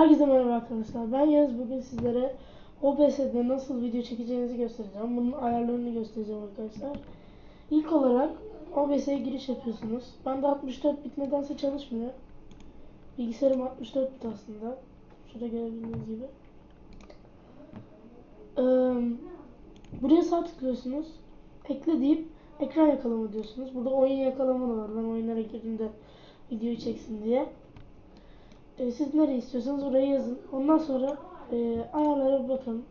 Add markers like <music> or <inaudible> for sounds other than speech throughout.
Herkese merhaba arkadaşlar. Ben Yağız. Bugün sizlere OBS'de nasıl video çekeceğinizi göstereceğim. Bunun ayarlarını göstereceğim arkadaşlar. İlk olarak OBS'ye giriş yapıyorsunuz. Bende 64 bit nedense çalışmıyor. Bilgisayarım 64 bit aslında. Şurada görebildiğiniz gibi. Ee, buraya sağ tıklıyorsunuz. Ekle deyip ekran yakalama diyorsunuz. Burada oyun yakalama da var. Ben oyunlara girdiğimde videoyu çeksin diye. E, siz nereye istiyorsanız oraya yazın. Ondan sonra e, ayarlara bakalım.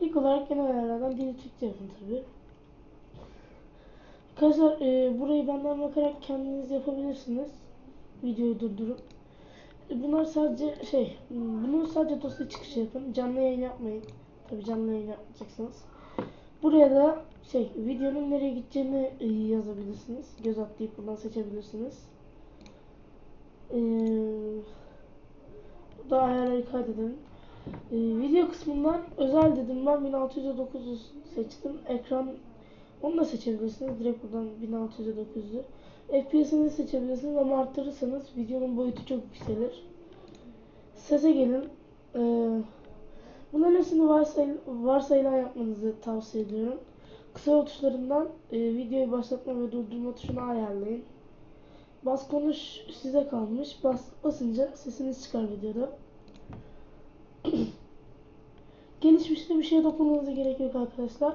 İlk olarak genel ayarlardan dili Türkçe yapın tabi. Arkadaşlar e, burayı benden bakarak kendiniz yapabilirsiniz. Videoyu durdurup. E, bunlar sadece şey, bunu sadece dosya çıkışı yapın. Canlı yayın yapmayın. Tabi canlı yayın yapmayacaksınız. Buraya da şey, videonun nereye gideceğini e, yazabilirsiniz. Göz atlayıp buradan seçebilirsiniz. Ee, burada ayarları kaydedin. Ee, video kısmından özel dedim ben 1609'u seçtim. Ekran onu da seçebilirsiniz. Direkt buradan 1609'u. FPS'ini seçebilirsiniz ama arttırırsanız videonun boyutu çok yükselir. Sese gelin. Ee, bunların hepsini varsayıl varsayılan yapmanızı tavsiye ediyorum. Kısa tuşlarından e, videoyu başlatma ve durdurma tuşunu ayarlayın. Bas konuş size kalmış. Bas, basınca sesiniz çıkar videoda. <clears throat> Gelişmişte bir şeye dokunmanıza gerek yok arkadaşlar.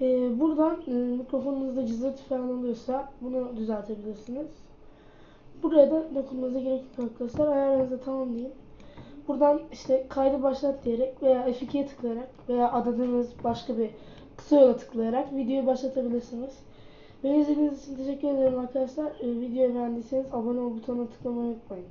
Ee, buradan e, mikrofonunuzda cızırtı falan oluyorsa bunu düzeltebilirsiniz. Buraya da dokunmanıza gerek yok arkadaşlar. Ayarlarınızı tamamlayın. Buradan işte kaydı başlat diyerek veya F2'ye tıklayarak veya adadığınız başka bir kısa yola tıklayarak videoyu başlatabilirsiniz. Beni izlediğiniz için teşekkür ederim arkadaşlar. Ee, videoyu beğendiyseniz abone ol butonuna tıklamayı unutmayın.